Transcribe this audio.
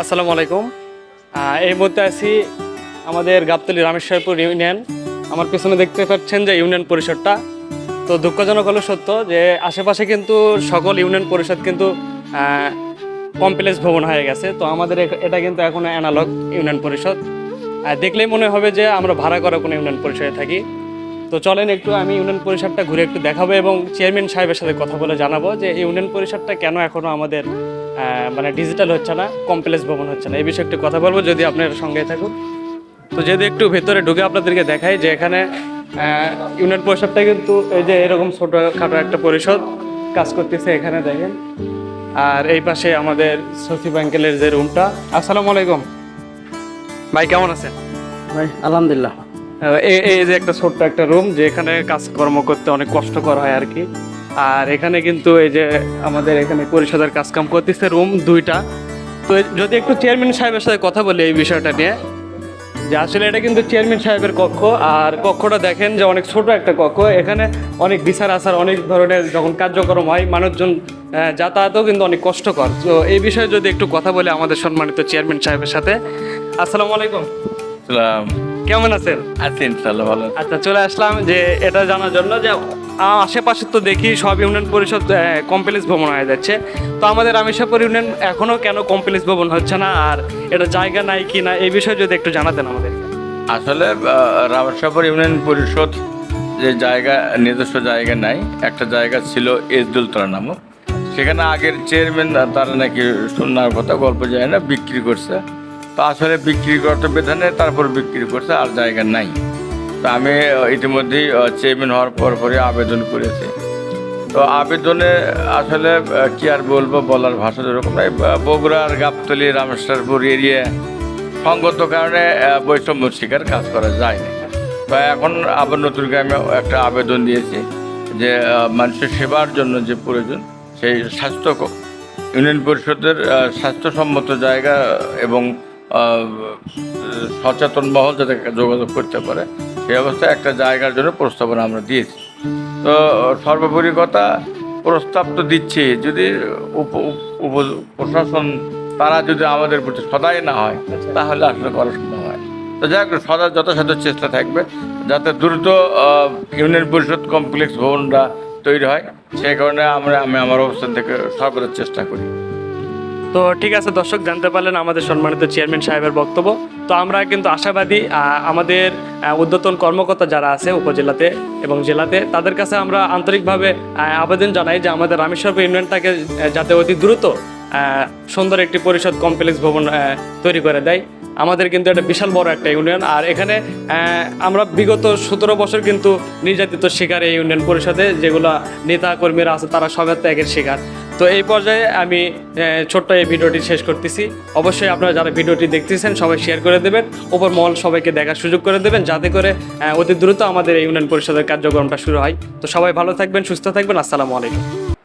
আসসালামু আলাইকুম। এই মুহূর্তে আছি আমাদের গাবতলি রামেশ্বরপুর ইউনিয়ন। আমার পিছনে দেখতে পাচ্ছেন যে ইউনিয়ন পরিষদটা। তো দুঃখজনক হলো সত্য যে আশেপাশে কিন্তু সকল ইউনিয়ন পরিষদ কিন্তু কমপ্লেক্স ভবন হয়ে গেছে। তো আমাদের এটা কিন্তু এখন অ্যানালগ ইউনিয়ন পরিষদ। দেখলেই মনে হবে যে আমরা ভাড়া করা কোনো ইউনিয়ন পরিষদে থাকি। তো চলেন একটু আমি ইউনিয়ন পরিষদটা ঘুরে একটু দেখাবো এবং চেয়ারম্যান সাহেবের সাথে কথা বলে জানাব যে ইউনিয়ন পরিষদটা কেন এখনও আমাদের মানে ডিজিটাল হচ্ছে না কমপ্লেক্স ভবন হচ্ছে না? এই বিষয়ে একটু কথা বলব যদি আপনার সঙ্গে থাকুন। তো যদি একটু ভেতরে ঢুকে আপনাদেরকে দেখাই যে এখানে ইউনিয়ন পরিষদটা কিন্তু এই যে এরকম ছোটোখাটো একটা পরিষদ কাজ করতেছে এখানে, দেখেন। আর এই পাশে আমাদের সচিব আঙ্কেলের যে রুমটা আসসালামু আলাইকুম। ভাই, কেমন আছেন? ভাই, আলহামদুলিল্লাহ। এই যে একটা ছোট্ট একটা রুম যে এখানে কাজকর্ম করতে অনেক কষ্টকর হয় আর কি। আর এখানে কিন্তু এই যে আমাদের এখানে পরিষদের কাজকাম করতেছে রুম দুইটা। তো যদি একটু চেয়ারম্যান সাহেবের সাথে কথা বলি এই বিষয়টা নিয়ে, যে আসলে এটা কিন্তু চেয়ারম্যান সাহেবের কক্ষ। আর কক্ষটা দেখেন যে অনেক ছোট একটা কক্ষ। এখানে অনেক বিচার আচার, অনেক ধরনের যখন কার্যক্রম হয়, মানুষজন যাতায়াতও কিন্তু অনেক কষ্টকর। তো এই বিষয়ে যদি একটু কথা বলি আমাদের সম্মানিত চেয়ারম্যান সাহেবের সাথে। আসসালামু আলাইকুম। কেমন আছেন? আছি ইনশাল্লাহ ভালো আচ্ছা চলে আসলাম যে এটা জানার জন্য যে আশেপাশে তো দেখি সব ইউনিয়ন পরিষদ কমপ্লেক্স ভবন হয়ে যাচ্ছে। তো আমাদের রামেশ্বরপুর ইউনিয়ন এখনও কেন কমপ্লেক্স ভবন হচ্ছে না? আর এটা জায়গা নাই কি না? এই বিষয়ে যদি একটু জানাতেন আমাদের। আসলে রামেশ্বর ইউনিয়ন পরিষদ যে জায়গা নিজস্ব জায়গা নাই। একটা জায়গা ছিল এজদুলতলা নামক। সেখানে আগের চেয়ারম্যান তারা নাকি শোনার কথা গল্প যায় না বিক্রি করছে। তো আসলে বিক্রি করতে বেঁধে তারপর বিক্রি করছে, আর জায়গা নাই। তো আমি ইতিমধ্যেই চেয়ারম্যান হওয়ার পর পরে আবেদন করেছি। তো আবেদনে আসলে কি আর বলব, বলার ভাষা যেরকম নাই। বগুড়ার গাবতলি, রামেশ্বরপুর এরিয়া, সঙ্গত কারণে বৈষম্য শিকার কাজ করা যায় না তো এখন আবার নতুন গ্রামে একটা আবেদন দিয়েছি যে মানুষের সেবার জন্য যে প্রয়োজন, সেই স্বাস্থ্য ইউনিয়ন পরিষদের স্বাস্থ্যসম্মত জায়গা এবং সচেতন মহল যাতে যোগাযোগ করতে পারে, সেই অবস্থায় একটা জায়গার জন্য প্রস্তাবনা আমরা দিয়েছি। তো, সর্বোপরি কথা, প্রস্তাব তো দিচ্ছে, যদি প্রশাসন, তারা যদি আমাদের প্রতি সদাই না হয়, তাহলে আসলে করা সম্ভব হয়। তো যাই হোক, সদা যথাসাধ্য চেষ্টা থাকবে, যাতে দ্রুত ইউনিয়ন পরিষদ কমপ্লেক্স ভবনটা তৈরি হয়। সেই কারণে আমরা, আমি আমার অবস্থান থেকে সর্বদা চেষ্টা করি। তো ঠিক আছে, দর্শক জানতে পারলেন আমাদের সম্মানিত চেয়ারম্যান সাহেবের বক্তব্য। তো আমরা কিন্তু আশাবাদী আমাদের উদ্যতন কর্মকর্তা যারা আছে উপজেলাতে এবং জেলাতে, তাদের কাছে আমরা আন্তরিকভাবে আবেদন জানাই যে আমাদের রামেশ্বর ইউনিয়নটাকে যাতে অতি দ্রুত সুন্দর একটি পরিষদ কমপ্লেক্স ভবন তৈরি করে দেয়। আমাদের কিন্তু একটা বিশাল বড় একটা ইউনিয়ন। আর এখানে আমরা বিগত সতেরো বছর কিন্তু নির্যাতিত শিকার এই ইউনিয়ন পরিষদে, যেগুলো নেতা কর্মীরা আছে, তারা সবার ত্যাগের শিকার। তো এই পর্যায়ে আমি ছোট্ট এই ভিডিওটি শেষ করতেছি। অবশ্যই আপনারা যারা ভিডিওটি দেখতেছেন, সবাই শেয়ার করে দেবেন। ওপর মহল সবাইকে দেখার সুযোগ করে দেবেন, যাতে করে অতি দ্রুত আমাদের এই ইউনিয়ন পরিষদের কার্যক্রমটা শুরু হয়। তো সবাই ভালো থাকবেন, সুস্থ থাকবেন। আসসালামু আলাইকুম।